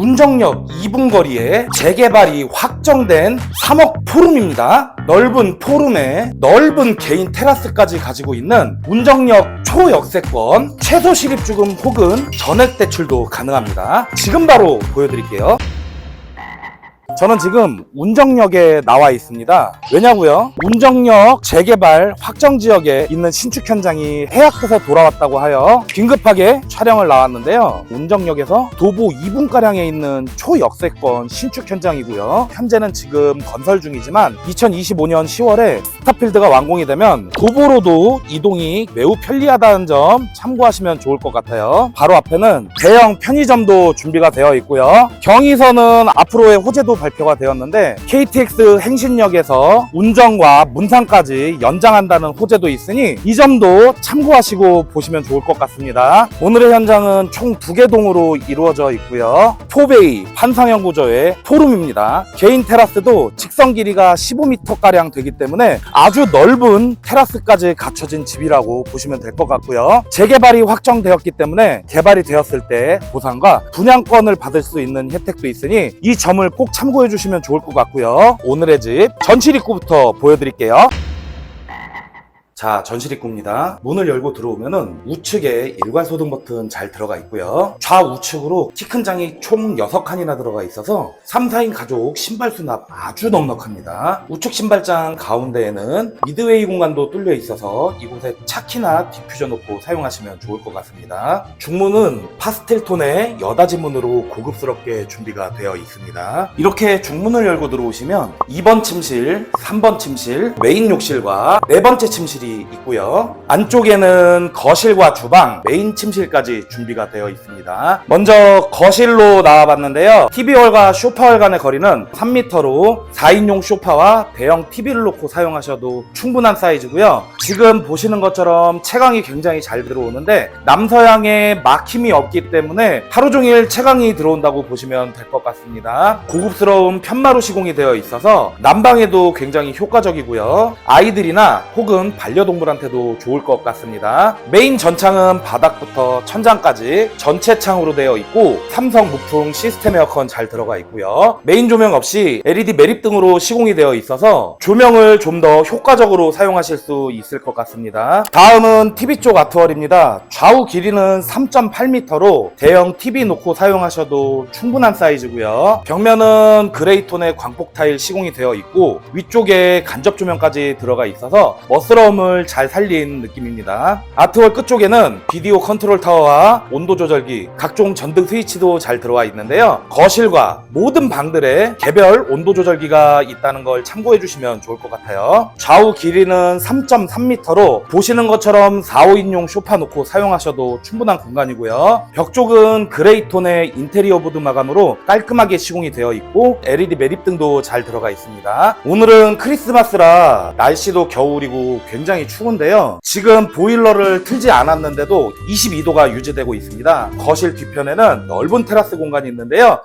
운정역 2분 거리에 재개발이 확정된 3억 포룸입니다. 넓은 포룸에 넓은 개인 테라스까지 가지고 있는 운정역 초역세권 최소 실입주금 혹은 전액 대출도 가능합니다. 지금 바로 보여드릴게요. 저는 지금 운정역에 나와 있습니다. 왜냐고요? 운정역 재개발 확정 지역에 있는 신축 현장이 해약돼서 돌아왔다고 하여 긴급하게 촬영을 나왔는데요. 운정역에서 도보 2분가량에 있는 초역세권 신축 현장이고요. 현재는 지금 건설 중이지만 2025년 10월에 스타필드가 완공이 되면 도보로도 이동이 매우 편리하다는 점 참고하시면 좋을 것 같아요. 바로 앞에는 대형 편의점도 준비가 되어 있고요. 경의선은 앞으로의 호재도 발 표가 되었는데 KTX 행신역에서 운정과 문상까지 연장한다는 호재도 있으니 이 점도 참고하시고 보시면 좋을 것 같습니다. 오늘의 현장은 총 두 개 동으로 이루어져 있고요. 포베이 환상형 구조의 포룸입니다. 개인 테라스도 직선 길이가 15m가량 되기 때문에 아주 넓은 테라스까지 갖춰진 집이라고 보시면 될 것 같고요. 재개발이 확정되었기 때문에 개발이 되었을 때 보상과 분양권을 받을 수 있는 혜택도 있으니 이 점을 꼭 참고해 주시면 좋을 것 같고요. 오늘의 집 전실 입구부터 보여드릴게요. 자, 전실 입구입니다. 문을 열고 들어오면은 우측에 일괄 소등 버튼 잘 들어가 있고요. 좌우측으로 키 큰 장이 총 6칸이나 들어가 있어서 3, 4인 가족 신발 수납 아주 넉넉합니다. 우측 신발장 가운데에는 미드웨이 공간도 뚫려 있어서 이곳에 차키나 디퓨저 놓고 사용하시면 좋을 것 같습니다. 중문은 파스텔 톤의 여다지 문으로 고급스럽게 준비가 되어 있습니다. 이렇게 중문을 열고 들어오시면 2번 침실, 3번 침실, 메인 욕실과 네 번째 침실이 있고요. 안쪽에는 거실과 주방, 메인 침실까지 준비가 되어 있습니다. 먼저 거실로 나와봤는데요. TV홀과 쇼파홀 간의 거리는 3m로 4인용 쇼파와 대형 TV를 놓고 사용하셔도 충분한 사이즈고요. 지금 보시는 것처럼 채광이 굉장히 잘 들어오는데 남서양에 막힘이 없기 때문에 하루 종일 채광이 들어온다고 보시면 될 것 같습니다. 고급스러운 편마루 시공이 되어 있어서 난방에도 굉장히 효과적이고요. 아이들이나 혹은 반려 동물한테도 좋을 것 같습니다. 메인 전창은 바닥부터 천장까지 전체 창으로 되어 있고 삼성 무풍 시스템 에어컨 잘 들어가 있고요. 메인 조명 없이 LED 매립등으로 시공이 되어 있어서 조명을 좀 더 효과적으로 사용하실 수 있을 것 같습니다. 다음은 TV 쪽 아트월입니다. 좌우 길이는 3.8m로 대형 TV 놓고 사용하셔도 충분한 사이즈고요. 벽면은 그레이톤의 광폭 타일 시공이 되어 있고 위쪽에 간접 조명까지 들어가 있어서 멋스러움을 잘 살린 느낌입니다. 아트월 끝쪽에는 비디오 컨트롤 타워와 온도 조절기, 각종 전등 스위치도 잘 들어와 있는데요. 거실과 모든 방들에 개별 온도 조절기가 있다는 걸 참고해 주시면 좋을 것 같아요. 좌우 길이는 3.3m로 보시는 것처럼 4, 5인용 소파 놓고 사용하셔도 충분한 공간이고요. 벽 쪽은 그레이톤의 인테리어 보드 마감으로 깔끔하게 시공이 되어 있고 LED 매립등도 잘 들어가 있습니다. 오늘은 크리스마스라 날씨도 겨울이고 굉장히 추운데요. 지금 보일러를 틀지 않았는데도 22도가 유지되고 있습니다. 거실 뒤편에는 넓은 테라스 공간이 있는데요.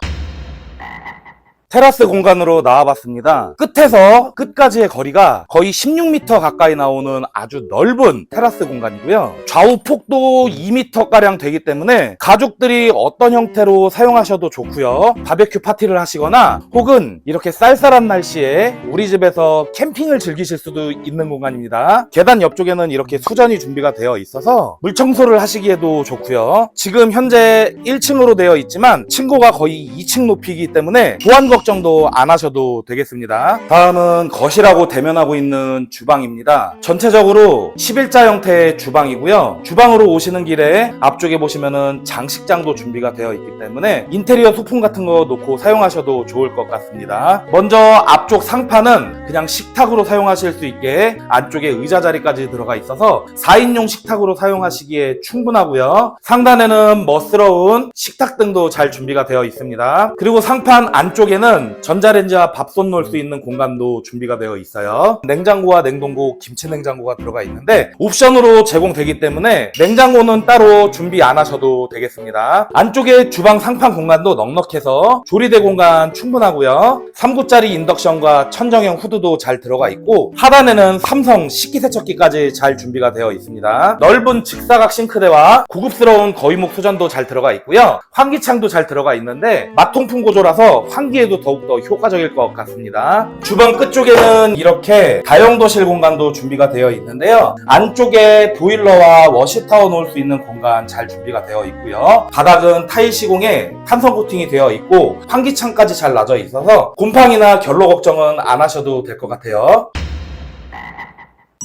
테라스 공간으로 나와봤습니다. 끝에서 끝까지의 거리가 거의 16m 가까이 나오는 아주 넓은 테라스 공간이고요. 좌우 폭도 2m가량 되기 때문에 가족들이 어떤 형태로 사용하셔도 좋고요. 바베큐 파티를 하시거나 혹은 이렇게 쌀쌀한 날씨에 우리 집에서 캠핑을 즐기실 수도 있는 공간입니다. 계단 옆쪽에는 이렇게 수전이 준비가 되어 있어서 물 청소를 하시기에도 좋고요. 지금 현재 1층으로 되어 있지만 층고가 거의 2층 높이기 때문에 보안 걱정도 안 하셔도 되겠습니다. 다음은 거실하고 대면하고 있는 주방입니다. 전체적으로 11자 형태의 주방이고요. 주방으로 오시는 길에 앞쪽에 보시면은 장식장도 준비가 되어 있기 때문에 인테리어 소품 같은 거 놓고 사용하셔도 좋을 것 같습니다. 먼저 앞쪽 상판은 그냥 식탁으로 사용하실 수 있게 안쪽에 의자 자리까지 들어가 있어서 4인용 식탁으로 사용하시기에 충분하고요. 상단에는 멋스러운 식탁 등도 잘 준비가 되어 있습니다. 그리고 상판 안쪽에는 전자레인지와 밥솥 놓을 수 있는 공간도 준비가 되어 있어요. 냉장고와 냉동고, 김치 냉장고가 들어가 있는데 옵션으로 제공되기 때문에 냉장고는 따로 준비 안 하셔도 되겠습니다. 안쪽에 주방 상판 공간도 넉넉해서 조리대 공간 충분하고요. 3구짜리 인덕션 배경과 천정형 후드도 잘 들어가 있고 하단에는 삼성 식기세척기까지 잘 준비가 되어 있습니다. 넓은 직사각 싱크대와 고급스러운 거위목 소전도 잘 들어가 있고요. 환기창도 잘 들어가 있는데 마통풍 구조라서 환기에도 더욱더 효과적일 것 같습니다. 주방 끝쪽에는 이렇게 다용도실 공간도 준비가 되어 있는데요. 안쪽에 보일러와 워시타워 놓을 수 있는 공간 잘 준비가 되어 있고요. 바닥은 타일 시공에 탄성 코팅이 되어 있고 환기창까지 잘 놔져 있어서 곰팡이나 결로 걱정 은 안 하셔도 될 것 같아요.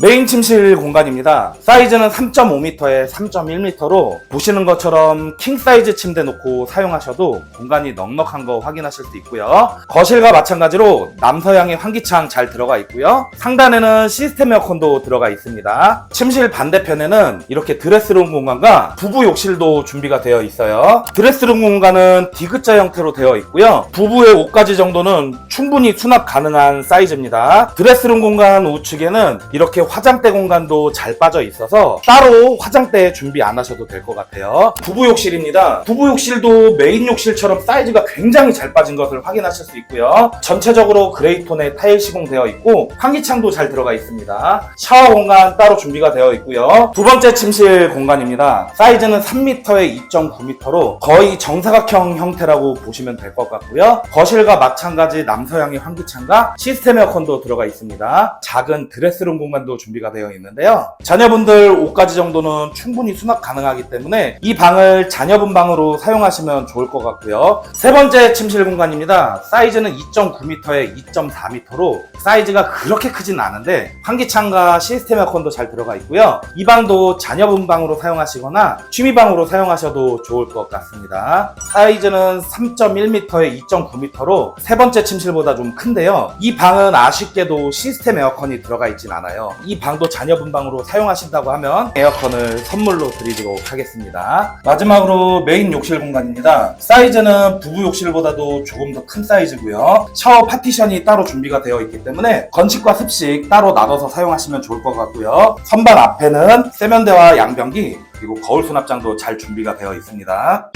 메인 침실 공간입니다. 사이즈는 3.5m에 3.1m로 보시는 것처럼 킹 사이즈 침대 놓고 사용하셔도 공간이 넉넉한 거 확인하실 수 있고요. 거실과 마찬가지로 남서향의 환기창 잘 들어가 있고요. 상단에는 시스템 에어컨도 들어가 있습니다. 침실 반대편에는 이렇게 드레스룸 공간과 부부 욕실도 준비가 되어 있어요. 드레스룸 공간은 디귿자 형태로 되어 있고요. 부부의 옷가지 정도는 충분히 수납 가능한 사이즈입니다. 드레스룸 공간 우측에는 이렇게 화장대 공간도 잘 빠져 있어서 따로 화장대 준비 안 하셔도 될 것 같아요. 부부 욕실입니다. 부부 욕실도 메인 욕실처럼 사이즈가 굉장히 잘 빠진 것을 확인하실 수 있고요. 전체적으로 그레이 톤의 타일 시공되어 있고 환기창도 잘 들어가 있습니다. 샤워 공간 따로 준비가 되어 있고요. 두 번째 침실 공간입니다. 사이즈는 3m에 2.9m로 거의 정사각형 형태라고 보시면 될 것 같고요. 거실과 마찬가지 남서향의 환기창과 시스템 에어컨도 들어가 있습니다. 작은 드레스룸 공간도 준비가 되어 있는데요. 자녀분들 옷가지 정도는 충분히 수납 가능하기 때문에 이 방을 자녀분 방으로 사용하시면 좋을 것 같고요. 세 번째 침실 공간입니다. 사이즈는 2.9m에 2.4m로 사이즈가 그렇게 크진 않은데 환기창과 시스템 에어컨도 잘 들어가 있고요. 이 방도 자녀분 방으로 사용하시거나 취미방으로 사용하셔도 좋을 것 같습니다. 사이즈는 3.1m에 2.9m로 세 번째 침실보다 좀 큰데요. 이 방은 아쉽게도 시스템 에어컨이 들어가 있진 않아요. 이 방도 자녀분 방으로 사용하신다고 하면 에어컨을 선물로 드리도록 하겠습니다. 마지막으로 메인 욕실 공간입니다. 사이즈는 부부 욕실보다도 조금 더 큰 사이즈고요. 샤워 파티션이 따로 준비가 되어 있기 때문에 건식과 습식 따로 나눠서 사용하시면 좋을 것 같고요. 선반 앞에는 세면대와 양변기 그리고 거울 수납장도 잘 준비가 되어 있습니다.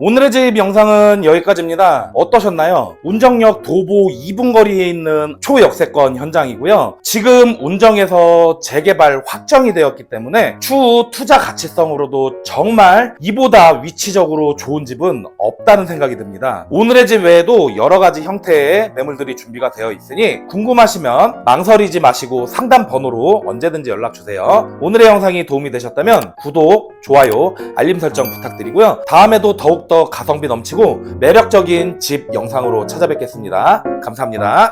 오늘의 집 영상은 여기까지입니다. 어떠셨나요? 운정역 도보 2분 거리에 있는 초역세권 현장이고요. 지금 운정에서 재개발 확정이 되었기 때문에 추후 투자 가치성으로도 정말 이보다 위치적으로 좋은 집은 없다는 생각이 듭니다. 오늘의 집 외에도 여러 가지 형태의 매물들이 준비가 되어 있으니 궁금하시면 망설이지 마시고 상담 번호로 언제든지 연락 주세요. 오늘의 영상이 도움이 되셨다면 구독, 좋아요, 알림 설정 부탁드리고요. 다음에도 더욱더 가성비 넘치고 매력적인 집 영상으로 찾아뵙겠습니다. 감사합니다.